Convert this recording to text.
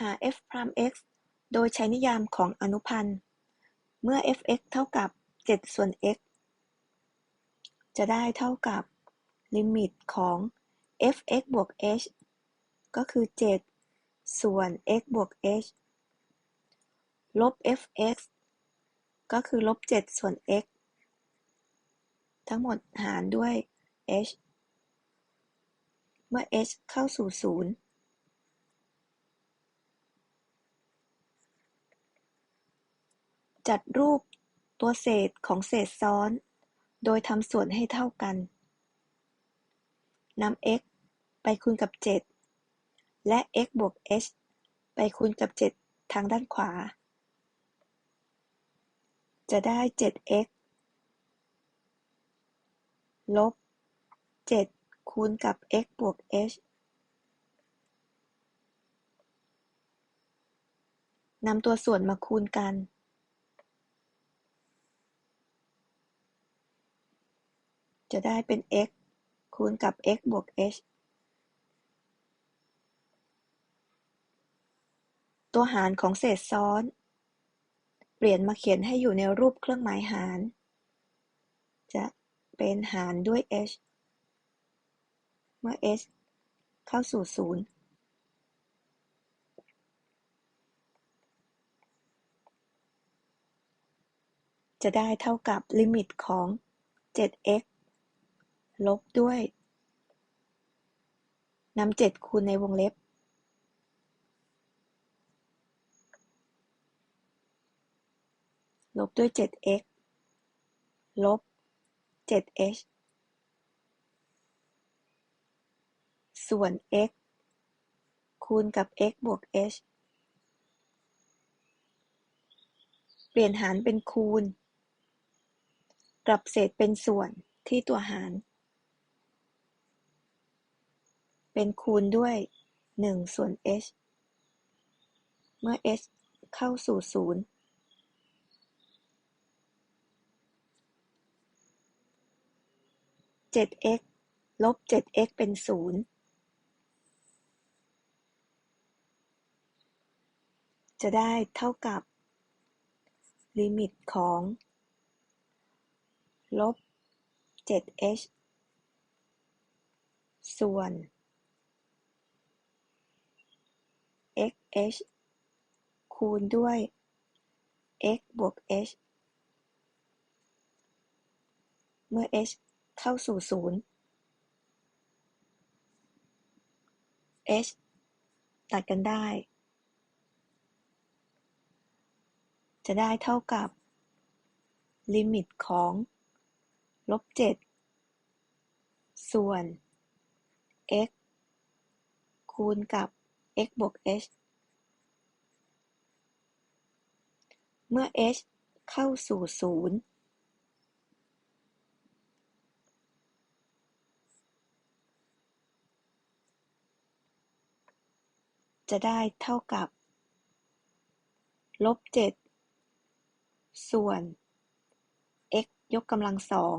หา f พราม x โดยใช้นิยามของอนุพันธ์ เมื่อ f(x) เท่ากับ 7 ส่วน x จะได้เท่ากับ ลิมิตของ f(x) บวก h ก็คือ 7 ส่วน x บวก h ลบ f(x) ก็คือลบ 7 ส่วน x ทั้งหมดหารด้วย h เมื่อ h เข้าสู่ 0 จัดรูปตัวเศษของเศษซ้อน โดยทำส่วนให้เท่ากัน นำ x ไปคูณกับ 7 และ x บวก h ไปคูณกับ 7 ทางด้านขวา จะได้ 7x ลบ 7 คูณกับ x บวก h นำตัวส่วนมาคูณกัน จะได้เป็น x คูณกับ x บวก h ตัวหารของเศษซ้อน เปลี่ยนมาเขียนให้อยู่ในรูปเครื่องหมายหาร จะเป็นหารด้วย h เมื่อ h เข้าสู่ศูนย์จะได้เท่ากับลิมิตของ 7x ลบด้วยนำ7คูณในวงเล็บลบด้วย 7x ลบ 7h ส่วน x คูณกับ x บวก h เปลี่ยนหารเป็นคูณ กลับเศษเป็นส่วนที่ตัวหาร เป็นคูณด้วย1ส่วน h เมื่อ h เข้าสู่ศูนย์เจ็ด x ลบเจ็ด x เป็นศูนย์จะได้เท่ากับ ลิมิตของลบ 7h ส่วน h คูณด้วย x บวก h เมื่อ h เข้าสู่ศูนย์ h ตัดกันได้ จะได้เท่ากับ ลิมิตของลบเจ็ดส่วน x คูณกับ x บวก h เมื่อ h เข้าสู่ศูนย์จะได้เท่ากับ ลบเจ็ดส่วน x ยกกำลังสอง